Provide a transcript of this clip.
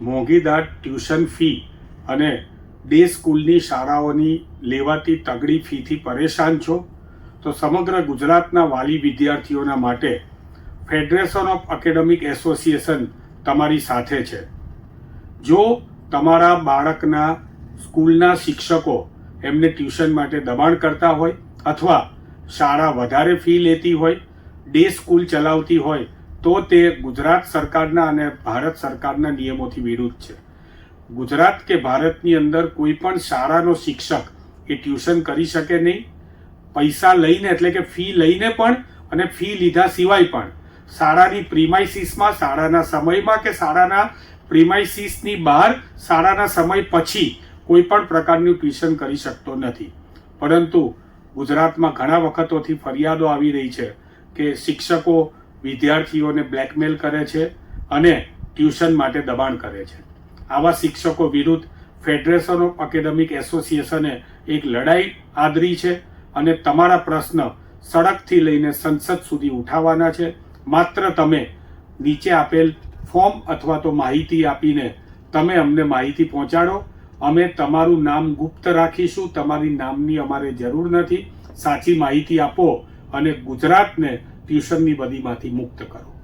મોંઘીદાર tuition fee અને day સ્કૂલની શાળાઓની લેવાતી તગડી ફીથી પરેશાન છો? તો સમગ્ર ગુજરાતના વાલી વિદ્યાર્થીઓના માટે ફેડરેશન ઓફ એકેડેમિક એસોસિએશન તમારી સાથે છે. જો તમારા બાળકના સ્કૂલના શિક્ષકો એમને ટ્યુશન માટે દબાણ કરતા હોય અથવા શાળા વધારે ફી લેતી હોય, ડે સ્કૂલ ચલાવતી હોય તો તે ગુજરાત સરકારના અને ભારત સરકારના નિયમોથી વિરુદ્ધ છે. ગુજરાત કે ભારતની અંદર કોઈ પણ શાળાનો શિક્ષક એ ટ્યુશન કરી શકે નહીં. પૈસા લઈને એટલે કે ફી લઈને પણ અને ફી લીધા સિવાય પણ શાળાની પ્રિમાઇસીસમાં શાળાના સમયમાં કે શાળાના પ્રિમાઇસીસની બહાર શાળાના સમય પછી કોઈ પણ પ્રકારનું ટ્યુશન કરી શકતો નથી. પરંતુ ગુજરાતમાં ઘણા વખતોથી ફરિયાદો આવી રહી છે કે શિક્ષકો વિદ્યાર્થીઓને બ્લેકમેલ કરે છે અને ટ્યુશન માટે દબાણ કરે છે. આવા શિક્ષકો વિરુદ્ધ ફેડરેશન ઓફ એકેડેમિક એસોસિએશને એક લડાઈ આદરી છે અને તમારા પ્રશ્ન સડકથી લઈને સંસદ સુધી ઉઠાવવાના છે. માત્ર તમે નીચે આપેલ ફોર્મ અથવા તો માહિતી આપીને તમે અમને માહિતી પહોંચાડો. અમે તમારું નામ ગુપ્ત રાખીશું. તમારી નામની અમારે જરૂર નથી. સાચી માહિતી આપો અને ગુજરાતને ટ્યુશનની બદીમાંથી મુક્ત કરો.